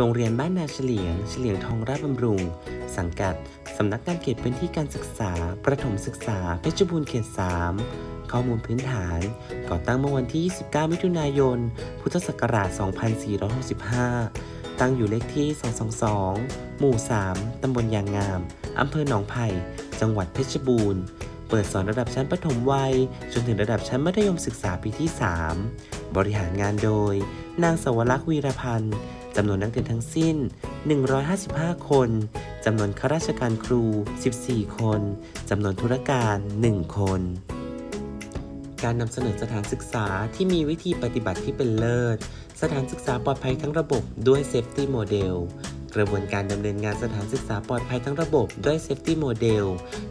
โรงเรียนบ้านนาเฉลียง เฉลียงทองราชบำรุง สังกัด สำนักงานเขตพื้นที่การศึกษา ประถมศึกษา เพชรบูรณ์เขต 3 ข้อมูลพื้นฐาน ก่อตั้งเมื่อวันที่ 29 มิถุนายน พุทธศักราช 2465 ตั้งอยู่เลขที่ 222 หมู่ 3 ตำบลยางงาม อำเภอหนองไผ่ จังหวัดเพชรบูรณ์ เปิดสอนระดับชั้นประถมวัย จนถึงระดับชั้นมัธยมศึกษาปีที่ 3 บริหารงานโดย นางสวรักษ์วีรพันธ์ จำนวนนักเรียนทั้งสิ้น 155 คน จำนวนข้าราชการครู 14 คน จำนวนธุรการ 1 คน การนำเสนอสถานศึกษาที่มีวิธีปฏิบัติที่เป็นเลิศ สถานศึกษาปลอดภัยทั้งระบบด้วย Safety Model กระบวนการดำเนินงานสถานศึกษาปลอดภัยทั้งระบบด้วย Safety Model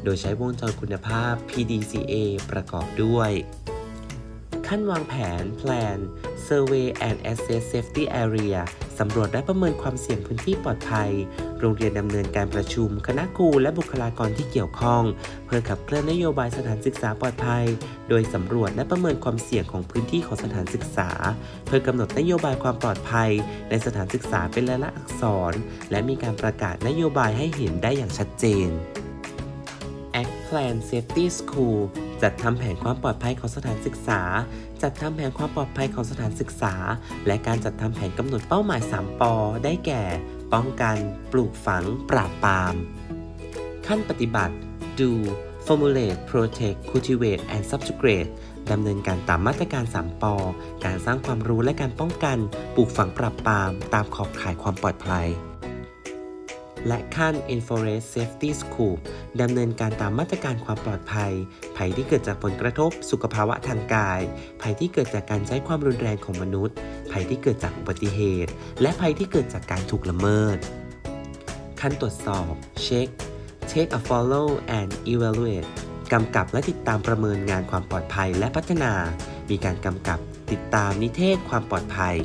โดยใช้วงจรคุณภาพ PDCA ประกอบด้วย ขั้นวางแผน Plan Survey and Assess Safety Area สำรวจและประเมินความเสี่ยงพื้นที่ปลอดภัย โรงเรียนดำเนินการประชุม คณะครูและบุคลากรที่เกี่ยวข้อง เพื่อขับเคลื่อนนโยบายสถานศึกษาปลอดภัย โดยสำรวจและประเมินความเสี่ยงของพื้นที่ของสถานศึกษา เพื่อกำหนดนโยบายความปลอดภัย ในสถานศึกษาเป็นลายลักษณ์อักษร และมีการประกาศนโยบายให้เห็นได้อย่างชัดเจน Act Plan Safety School จัดทำแผนความปลอดภัยของสถานศึกษา จัดทำแผนความปลอดภัยของสถานศึกษา และการจัดทำแผนกำหนดเป้าหมาย 3ปอได้แก่ ป้องกัน ปลูกฝัง ปราบปราม ขั้นปฏิบัติ do formulate protect cultivate and subjugate ดำเนินการตามมาตรการ 3ปอการสร้างความรู้และการป้องกัน ปลูกฝังปราบปราม ตามขอบข่ายความปลอดภัย และขั้น Infrared Safety Scope ดำเนินการตามมาตรการความปลอดภัย ภัยที่เกิดจากผลกระทบสุขภาวะทางกาย ภัยที่เกิดจากการใช้ความรุนแรงของมนุษย์ ภัยที่เกิดจากอุบัติเหตุ และภัยที่เกิดจากการถูกละเมิด ขั้นตรวจสอบ Check Take a follow and evaluate กำกับและติดตามประเมินงานความปลอดภัยและพัฒนา มีการกำกับติดตามนิเทศความปลอดภัย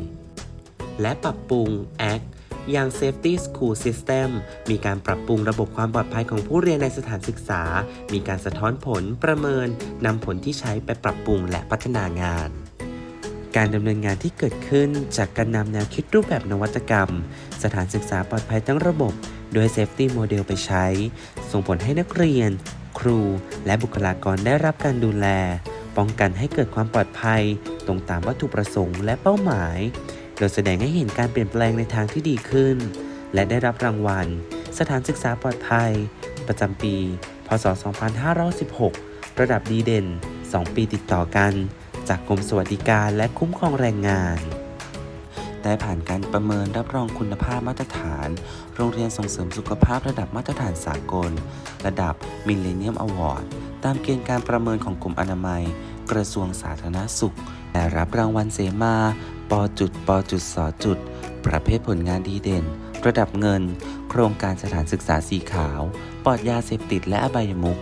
และปรับปรุง Act อย่าง Safety School System มีการปรับปรุงระบบความปลอดภัยของผู้เรียนในสถานศึกษา มีการสะท้อนผลประเมินนำผลที่ใช้ไปปรับปรุงและพัฒนางานการดำเนินงานที่เกิดขึ้นจากการนำแนวคิดรูปแบบนวัตกรรม สถานศึกษาปลอดภัยทั้งระบบ โดย Safety Model ไปใช้ ส่งผลให้นักเรียน ครู และบุคลากรได้รับการดูแล ป้องกันให้เกิดความปลอดภัย ตรงตามวัตถุประสงค์และเป้าหมาย โดยแสดงให้เห็นการเปลี่ยนแปลงในทางที่ดีขึ้น และได้รับรางวัล สถานศึกษาปลอดภัย ประจำปี พศ 2516 ระดับดีเด่น 2 ปีติดต่อกัน จากกรมสวัสดิการและคุ้มครองแรงงานได้ผ่านการประเมินรับรองคุณภาพมาตรฐาน โรงเรียนส่งเสริมสุขภาพระดับมาตรฐานสากล ระดับ Millennium Award ตามเกณฑ์การประเมินของกรมอนามัย กระทรวงสาธารณสุข และรับรางวัลเสมา ปจุดปจุดสจุด ประเภทผลงานดีเด่น ระดับเงิน โครงการสถานศึกษาสีขาว ปลอดยาเสพติดและอบายมุข